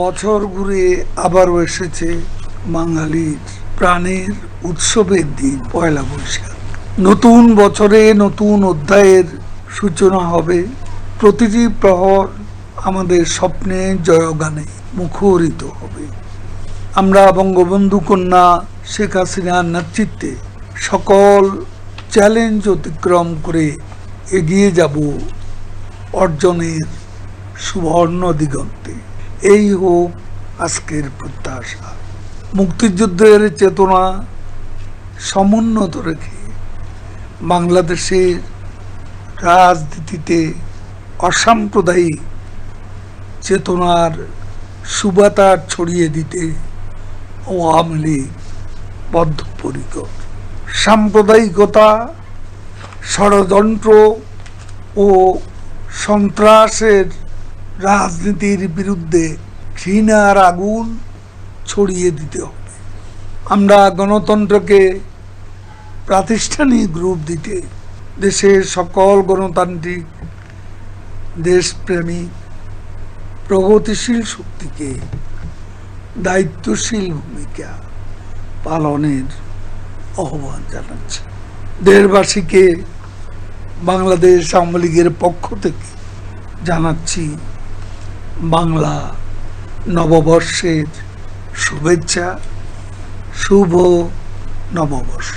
বছর ঘুরে আবারও এসেছে বাঙালির প্রাণের উৎসবের দিন, পয়লা বৈশাখ। নতুন বছরে নতুন অধ্যায়ের সূচনা হবে। প্রতিটি প্রহর আমাদের স্বপ্নে জয়গানে মুখরিত হবে। আমরা বঙ্গবন্ধু কন্যা শেখ হাসিনার নেতৃত্বে সকল চ্যালেঞ্জ অতিক্রম করে এগিয়ে যাব অর্জনের সুবর্ণ দিগন্তে। এই হোক আজকের প্রত্যাশা। মুক্তিযুদ্ধের চেতনা সমুন্নত রেখে বাংলাদেশের রাজনীতিতে অসাম্প্রদায়িক চেতনার সুবাতার ছড়িয়ে দিতে আওয়ামী লীগ বদ্ধপরিকর। সাম্প্রদায়িকতা, ষড়যন্ত্র ও সন্ত্রাসের রাজনীতির বিরুদ্ধে ঘৃণার আগুন ছড়িয়ে দিতে হবে। আমরা গণতন্ত্রকে প্রাতিষ্ঠানিক রূপ দিতে দেশের সকল গণতান্ত্রিক দেশপ্রেমী প্রগতিশীল শক্তিকে দায়িত্বশীল ভূমিকা পালনের আহ্বান জানাচ্ছে। দেশবাসীকে বাংলাদেশ আওয়ামী লীগের পক্ষ থেকে জানাচ্ছি বাংলা নববর্ষের শুভেচ্ছা শুভ নববর্ষ।